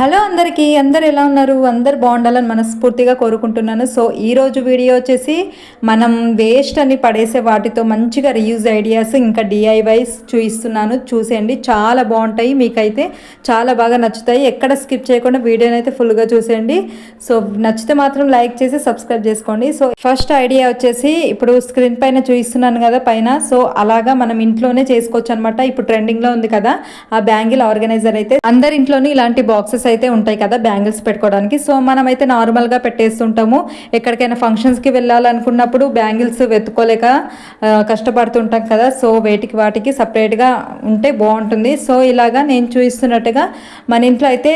Hello అందరికీ అందరు ఎలా ఉన్నారు? అందరు బాగుండాలని మనస్ఫూర్తిగా కోరుకుంటున్నాను. సో ఈరోజు వీడియో వచ్చేసి మనం వేస్ట్ అని పడేసే వాటితో మంచిగా రీయూజ్ ఐడియాస్ ఇంకా డిఐవైస్ చూపిస్తున్నాను చూసేయండి చాలా బాగుంటాయి. మీకైతే చాలా బాగా నచ్చుతాయి. ఎక్కడ స్కిప్ చేయకుండా వీడియోని అయితే ఫుల్గా చూసేయండి. సో నచ్చితే మాత్రం లైక్ చేసి సబ్స్క్రైబ్ చేసుకోండి. సో ఫస్ట్ ఐడియా వచ్చేసి ఇప్పుడు స్క్రీన్ పైన చూపిస్తున్నాను కదా పైన. సో అలాగా మనం ఇంట్లోనే చేసుకోవచ్చు అనమాట ఇప్పుడు ట్రెండింగ్లో ఉంది కదా ఆ బ్యాంగిల్ ఆర్గనైజర్ అయితే. అందరి ఇంట్లోనే ఇలాంటి బాక్సెస్ అయితే ఉంటాయి కదా బ్యాంగిల్స్ పెట్టుకోవడానికి. సో మనం అయితే నార్మల్గా పెట్టేస్తుంటాము. ఎక్కడికైనా ఫంక్షన్స్కి వెళ్ళాలనుకున్నప్పుడు బ్యాంగిల్స్ వెతుక్కోలేక కష్టపడుతుంటాం కదా. సో వేటికి వాటికి సపరేట్గా ఉంటే బాగుంటుంది. సో ఇలాగా నేను చూపిస్తున్నట్టుగా మన ఇంట్లో అయితే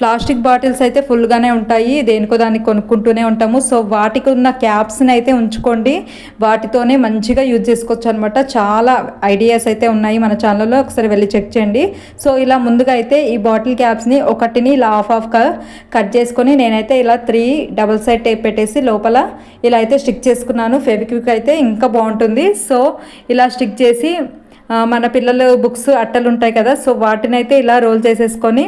ప్లాస్టిక్ బాటిల్స్ అయితే ఫుల్గానే ఉంటాయి. దేనికో దానికి కొనుక్కుంటూనే ఉంటాము. సో వాటికి ఉన్న క్యాప్స్ని అయితే ఉంచుకోండి. వాటితోనే మంచిగా యూజ్ చేసుకోవచ్చు అనమాట చాలా ఐడియాస్ అయితే ఉన్నాయి మన ఛానల్లో. ఒకసారి వెళ్ళి చెక్ చేయండి. సో ఇలా ముందుగా అయితే ఈ బాటిల్ క్యాప్స్ని ఒకటిని ఇలా ఆఫ్ ఆఫ్గా కట్ చేసుకొని నేనైతే ఇలా త్రీ డబుల్ సైడ్ టేప్ పెట్టేసి లోపల ఇలా అయితే స్టిక్ చేసుకున్నాను. ఫెవిక్విక్ అయితే ఇంకా బాగుంటుంది. సో ఇలా స్టిక్ చేసి మన పిల్లలు బుక్స్ అట్టలు ఉంటాయి కదా సో వాటిని అయితే ఇలా రోల్ చేసేసుకొని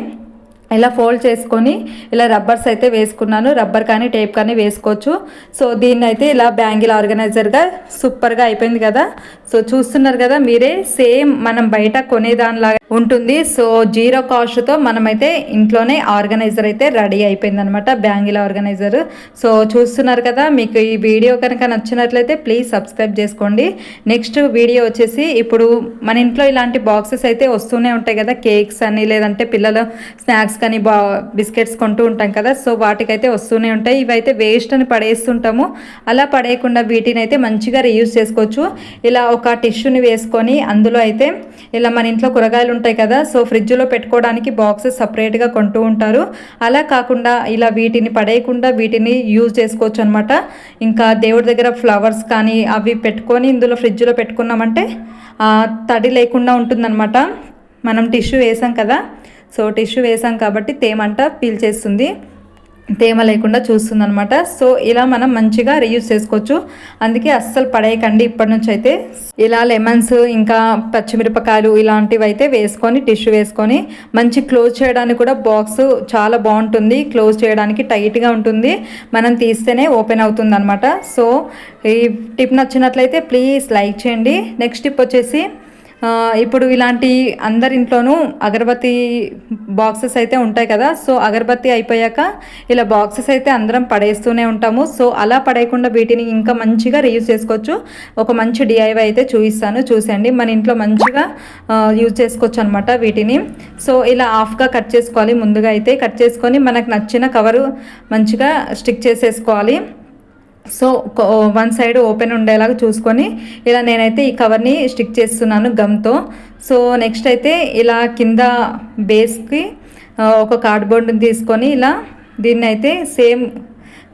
ఇలా ఫోల్డ్ చేసుకొని ఇలా రబ్బర్స్ అయితే వేసుకున్నాను. రబ్బర్ కానీ టేప్ కానీ వేసుకోవచ్చు. సో దీన్ని అయితే ఇలా బ్యాంగిల్ ఆర్గనైజర్గా సూపర్గా అయిపోయింది కదా. సో చూస్తున్నారు కదా మీరే సేమ్ మనం బయట కొనేదానిలాగా ఉంటుంది. సో జీరో కాస్ట్తో మనమైతే ఇంట్లోనే ఆర్గనైజర్ అయితే రెడీ అయిపోయింది అనమాట బ్యాంగిల్ ఆర్గనైజర్. సో చూస్తున్నారు కదా మీకు ఈ వీడియో కనుక నచ్చినట్లయితే ప్లీజ్ సబ్స్క్రైబ్ చేసుకోండి. నెక్స్ట్ వీడియో వచ్చేసి ఇప్పుడు మన ఇంట్లో ఇలాంటి బాక్సెస్ అయితే వస్తూనే ఉంటాయి కదా కేక్స్ అని లేదంటే పిల్లలు స్నాక్స్ కానీ బా బిస్కెట్స్ కొంటూ ఉంటాం కదా సో వాటికైతే వస్తూనే ఉంటాయి. ఇవైతే వేస్ట్ అని పడేస్తుంటాము. అలా పడేయకుండా వీటిని అయితే మంచిగా రీయూజ్ చేసుకోవచ్చు. ఇలా ఒక టిష్యూని వేసుకొని అందులో అయితే ఇలా మన ఇంట్లో కూరగాయలు ఉంటాయి కదా సో ఫ్రిడ్జ్లో పెట్టుకోవడానికి బాక్సెస్ సపరేట్గా కొంటూ ఉంటారు. అలా కాకుండా ఇలా వీటిని పడేయకుండా వీటిని యూజ్ చేసుకోవచ్చు అనమాట ఇంకా దేవుడి దగ్గర ఫ్లవర్స్ కానీ అవి పెట్టుకొని ఇందులో ఫ్రిడ్జ్లో పెట్టుకున్నామంటే తడి లేకుండా ఉంటుందన్నమాట. మనం టిష్యూ వేసాం కదా సో టిష్యూ వేసాం కాబట్టి తేమంట పీల్చేస్తుంది తేమ లేకుండా చూస్తుంది అనమాట సో ఇలా మనం మంచిగా రీయూజ్ చేసుకోవచ్చు. అందుకే అస్సలు పడేయకండి ఇప్పటి నుంచి అయితే ఇలా లెమన్స్ ఇంకా పచ్చిమిరపకాయలు ఇలాంటివి అయితే వేసుకొని టిష్యూ వేసుకొని మంచి క్లోజ్ చేయడానికి కూడా బాక్స్ చాలా బాగుంటుంది. క్లోజ్ చేయడానికి టైట్గా ఉంటుంది. మనం తీస్తేనే ఓపెన్ అవుతుంది అనమాట సో ఈ టిప్ నచ్చినట్లయితే ప్లీజ్ లైక్ చేయండి. నెక్స్ట్ టిప్ వచ్చేసి ఇప్పుడు ఇలాంటి అందరి ఇంట్లోనూ అగరబత్తి బాక్సెస్ అయితే ఉంటాయి కదా సో అగరబత్తి అయిపోయాక ఇలా బాక్సెస్ అయితే అందరం పడేస్తూనే ఉంటాము. సో అలా పడేయకుండా వీటిని ఇంకా మంచిగా రీయూజ్ చేసుకోవచ్చు. ఒక మంచి డిఐవై అయితే చూపిస్తాను. చూసండి మన ఇంట్లో మంచిగా యూజ్ చేసుకోవచ్చు అనమాట వీటిని. సో ఇలా హాఫ్గా కట్ చేసుకోవాలి. ముందుగా అయితే కట్ చేసుకొని మనకు నచ్చిన కవరు మంచిగా స్టిక్ చేసేసుకోవాలి. సో వన్ సైడ్ ఓపెన్ ఉండేలాగా చూసుకొని ఇలా నేనైతే ఈ కవర్ని స్టిక్ చేస్తున్నాను గమ్తో. సో నెక్స్ట్ అయితే ఇలా కింద బేస్కి ఒక కార్డ్బోర్డ్ని తీసుకొని ఇలా దీన్ని అయితే సేమ్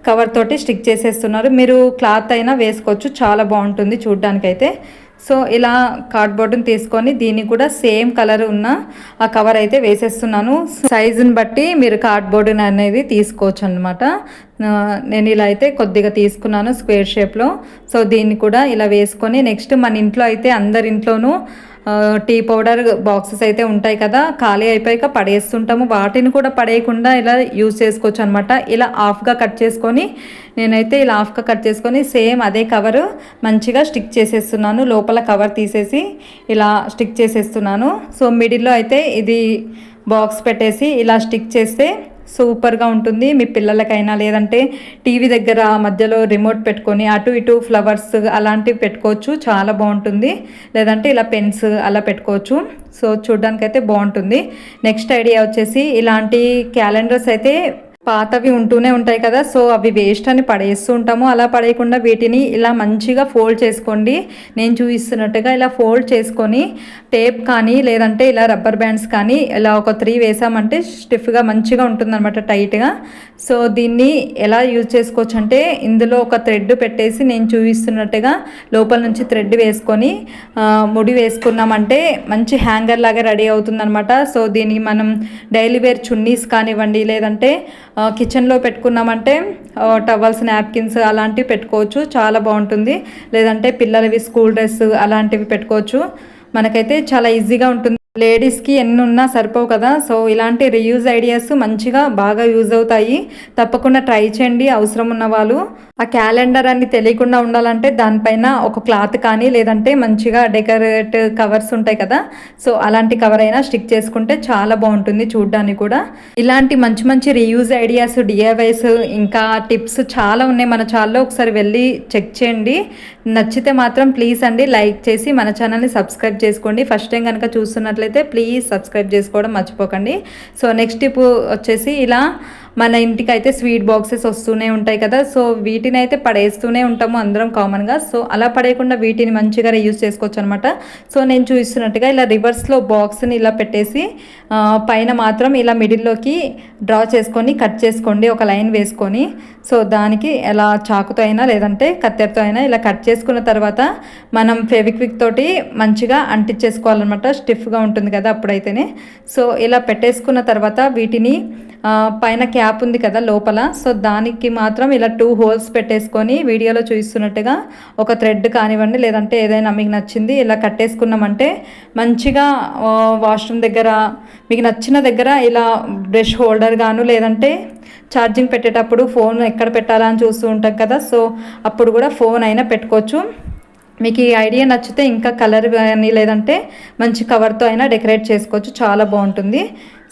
కవర్ తోటి స్టిక్ చేసేస్తున్నారు. మీరు క్లాత్ అయినా వేసుకోవచ్చు చాలా బాగుంటుంది చూడ్డానికైతే. సో ఇలా కార్డ్బోర్డ్ని తీసుకొని దీన్ని కూడా సేమ్ కలర్ ఉన్న ఆ కవర్ అయితే వేసేస్తున్నాను. సైజుని బట్టి మీరు కార్డ్బోర్డుని అనేది తీసుకోవచ్చు అనమాట నేను ఇలా అయితే కొద్దిగా తీసుకున్నాను స్క్వేర్ షేప్లో సో దీన్ని కూడా ఇలా వేసుకొని నెక్స్ట్ మన ఇంట్లో అయితే అందరి ఇంట్లోనూ టీ పౌడర్ బాక్సెస్ అయితే ఉంటాయి కదా ఖాళీ అయిపోయాక పడేస్తుంటాము. వాటిని కూడా పడేయకుండా ఇలా యూజ్ చేసుకోవచ్చు అనమాట ఇలా హాఫ్గా కట్ చేసుకొని నేనైతే ఇలా హాఫ్గా కట్ చేసుకొని సేమ్ అదే కవర్ మంచిగా స్టిక్ చేసేస్తున్నాను. లోపల కవర్ తీసేసి ఇలా స్టిక్ చేసేస్తున్నాను. సో మిడిల్లో అయితే ఇది బాక్స్ పెట్టేసి ఇలా స్టిక్ చేస్తే సూపర్గా ఉంటుంది. మీ పిల్లలకైనా లేదంటే టీవీ దగ్గర మధ్యలో రిమోట్ పెట్టుకొని అటు ఇటు ఫ్లవర్స్ అలాంటివి పెట్టుకోవచ్చు. చాలా బాగుంటుంది. లేదంటే ఇలా పెన్స్ అలా పెట్టుకోవచ్చు. సో చూడ్డానికైతే బాగుంటుంది. నెక్స్ట్ ఐడియా వచ్చేసి ఇలాంటి క్యాలెండర్స్ అయితే పాతవి ఉంటూనే ఉంటాయి కదా సో అవి వేస్ట్ అని పడేస్తూ ఉంటాము. అలా పడేయకుండా వీటిని ఇలా మంచిగా ఫోల్డ్ చేసుకోండి. నేను చూపిస్తున్నట్టుగా ఇలా ఫోల్డ్ చేసుకొని టేప్ కానీ లేదంటే ఇలా రబ్బర్ బ్యాండ్స్ కానీ ఇలా ఒక త్రీ వేసామంటే స్టిఫ్గా మంచిగా ఉంటుందన్నమాట టైట్గా. సో దీన్ని ఎలా యూజ్ చేసుకోవచ్చు అంటే ఇందులో ఒక థ్రెడ్ పెట్టేసి నేను చూపిస్తున్నట్టుగా లోపల నుంచి థ్రెడ్ వేసుకొని ముడి వేసుకున్నామంటే మంచి హ్యాంగర్ లాగా రెడీ అవుతుందన్నమాట. సో దీన్ని మనం డైలీ వేర్ చున్నీస్ కానివ్వండి లేదంటే కిచెన్లో పెట్టుకున్నామంటే టవల్స్ నాప్కిన్స్ అలాంటివి పెట్టుకోవచ్చు. చాలా బాగుంటుంది. లేదంటే పిల్లలవి స్కూల్ డ్రెస్ అలాంటివి పెట్టుకోవచ్చు. మనకైతే చాలా ఈజీగా ఉంటుంది. లేడీస్కి ఎన్ని ఉన్నా సరిపోవు కదా. సో ఇలాంటి రియూజ్ ఐడియాస్ మంచిగా బాగా యూజ్ అవుతాయి. తప్పకుండా ట్రై చేయండి అవసరం ఉన్న వాళ్ళు. ఆ క్యాలెండర్ అన్ని తెలియకుండా ఉండాలంటే దానిపైన ఒక క్లాత్ కానీ లేదంటే మంచిగా డెకరేట్ కవర్స్ ఉంటాయి కదా. సో అలాంటి కవర్ అయినా స్టిక్ చేసుకుంటే చాలా బాగుంటుంది చూడ్డానికి కూడా. ఇలాంటి మంచి మంచి రియూజ్ ఐడియాస్ డిఐవైస్ ఇంకా టిప్స్ చాలా ఉన్నాయి మన ఛానల్లో. ఒకసారి వెళ్ళి చెక్ చేయండి. నచ్చితే మాత్రం ప్లీజ్ అండి లైక్ చేసి మన ఛానల్ని సబ్స్క్రైబ్ చేసుకోండి. ఫస్ట్ టైం కనుక చూస్తున్నట్లయితే ప్లీజ్ సబ్స్క్రైబ్ చేసుకోవడం మర్చిపోకండి. సో నెక్స్ట్ టిప్ వచ్చేసి ఇలా మన ఇంటికి అయితే స్వీట్ బాక్సెస్ వస్తూనే ఉంటాయి కదా. సో వీటిని అయితే పడేస్తూనే ఉంటాము అందరం కామన్గా. సో అలా పడేయకుండా వీటిని మంచిగా యూజ్ చేసుకోవచ్చు అనమాట సో నేను చూస్తున్నట్టుగా ఇలా రివర్స్లో బాక్స్ని ఇలా పెట్టేసి పైన మాత్రం ఇలా మిడిల్లోకి డ్రా చేసుకొని కట్ చేసుకోండి. ఒక లైన్ వేసుకొని సో దానికి ఎలా చాకుతో అయినా లేదంటే కత్తెరతో అయినా ఇలా కట్ చేసుకున్న తర్వాత మనం ఫెవిక్విక్ తోటి మంచిగా అంటించేసుకోవాలన్నమాట. స్టిఫ్గా ఉంటుంది కదా అప్పుడైతేనే. సో ఇలా పెట్టేసుకున్న తర్వాత వీటిని పైన క్యాప్ ఉంది కదా లోపల. సో దానికి మాత్రం ఇలా టూ హోల్స్ పెట్టేసుకొని వీడియోలో చూస్తున్నట్టుగా ఒక థ్రెడ్ కానివ్వండి లేదంటే ఏదైనా మీకు నచ్చింది ఇలా కట్టేసుకున్నామంటే మంచిగా వాష్రూమ్ దగ్గర మీకు నచ్చిన దగ్గర ఇలా బ్రష్ హోల్డర్ గాను లేదంటే ఛార్జింగ్ పెట్టేటప్పుడు ఫోన్ ఎక్కడ పెట్టాలా అని చూస్తూ ఉంటాం కదా. సో అప్పుడు కూడా ఫోన్ అయినా పెట్టుకోవచ్చు. మీకు ఈ ఐడియా నచ్చితే ఇంకా కలర్ కానీ లేదంటే మంచి కవర్తో అయినా డెకరేట్ చేసుకోవచ్చు. చాలా బాగుంటుంది.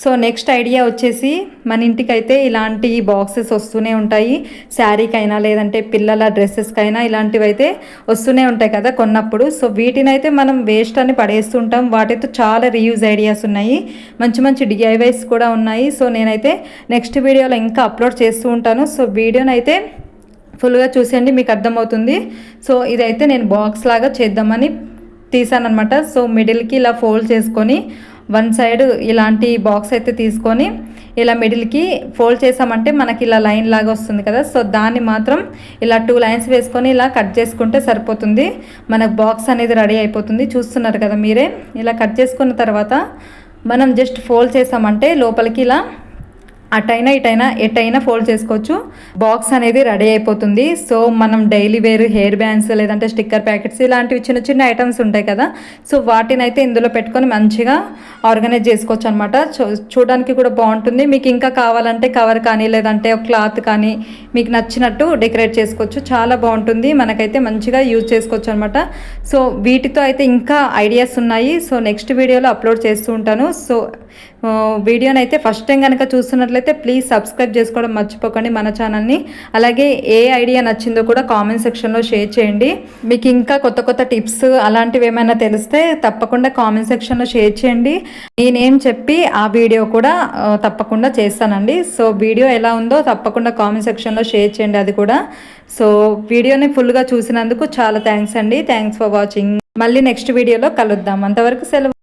సో నెక్స్ట్ ఐడియా వచ్చేసి మన ఇంటికైతే ఇలాంటి బాక్సెస్ వస్తూనే ఉంటాయి. శారీకైనా లేదంటే పిల్లల డ్రెస్సెస్కైనా ఇలాంటివి అయితే వస్తూనే ఉంటాయి కదా కొన్నప్పుడు. సో వీటినైతే మనం వేస్ట్ అని పడేస్తుంటాం. వాటితో చాలా రీయూజ్ ఐడియాస్ ఉన్నాయి. మంచి మంచి డిఐవైస్ కూడా ఉన్నాయి. సో నేనైతే నెక్స్ట్ వీడియోలో ఇంకా అప్లోడ్ చేస్తూ ఉంటాను. సో వీడియోనైతే ఫుల్గా చూసేయండి మీకు అర్థమవుతుంది. సో ఇదైతే నేను బాక్స్ లాగా చేద్దామని తీసానమాట సో మిడిల్కి ఇలా ఫోల్డ్ చేసుకొని వన్ సైడ్ ఇలాంటి బాక్స్ అయితే తీసుకొని ఇలా మిడిల్కి ఫోల్డ్ చేసామంటే మనకి ఇలా లైన్ లాగా వస్తుంది కదా. సో దాన్ని మాత్రం ఇలా టూ లైన్స్ వేసుకొని ఇలా కట్ చేసుకుంటే సరిపోతుంది. మనకు బాక్స్ అనేది రెడీ అయిపోతుంది. చూస్తున్నారు కదా మీరే. ఇలా కట్ చేసుకున్న తర్వాత మనం జస్ట్ ఫోల్డ్ చేసామంటే లోపలికి ఇలా అటైనా ఇటైనా ఎటైనా ఫోల్డ్ చేసుకోవచ్చు. బాక్స్ అనేది రెడీ అయిపోతుంది. సో మనం డైలీ వేర్ హెయిర్ బ్యాండ్స్ లేదంటే స్టిక్కర్ ప్యాకెట్స్ ఇలాంటివి చిన్న చిన్న ఐటమ్స్ ఉంటాయి కదా. సో వాటిని అయితే ఇందులో పెట్టుకొని మంచిగా ఆర్గనైజ్ చేసుకోవచ్చు అనమాట చూడడానికి కూడా బాగుంటుంది. మీకు ఇంకా కావాలంటే కవర్ కానీ లేదంటే క్లాత్ కానీ మీకు నచ్చినట్టు డెకరేట్ చేసుకోవచ్చు. చాలా బాగుంటుంది. మనకైతే మంచిగా యూజ్ చేసుకోవచ్చు అనమాట సో వీటితో అయితే ఇంకా ఐడియాస్ ఉన్నాయి. సో నెక్స్ట్ వీడియోలో అప్లోడ్ చేస్తూ ఉంటాను. సో వీడియోనైతే ఫస్ట్ టైం కనుక చూస్తున్నట్లయితే ప్లీజ్ సబ్స్క్రైబ్ చేసుకోవడం మర్చిపోకండి మన ఛానల్ని అలాగే ఏ ఐడియా నచ్చిందో కూడా కామెంట్ సెక్షన్లో షేర్ చేయండి. మీకు ఇంకా కొత్త కొత్త టిప్స్ అలాంటివి ఏమైనా తెలిస్తే తప్పకుండా కామెంట్ సెక్షన్లో షేర్ చేయండి. నేనేం చెప్పి ఆ వీడియో కూడా తప్పకుండా చేస్తానండి. సో వీడియో ఎలా ఉందో తప్పకుండా కామెంట్ సెక్షన్లో షేర్ చేయండి అది కూడా. సో వీడియోని ఫుల్గా చూసినందుకు చాలా థ్యాంక్స్ అండి. థ్యాంక్స్ ఫర్ వాచింగ్ మళ్ళీ నెక్స్ట్ వీడియోలో కలుద్దాం. అంతవరకు సెలవు.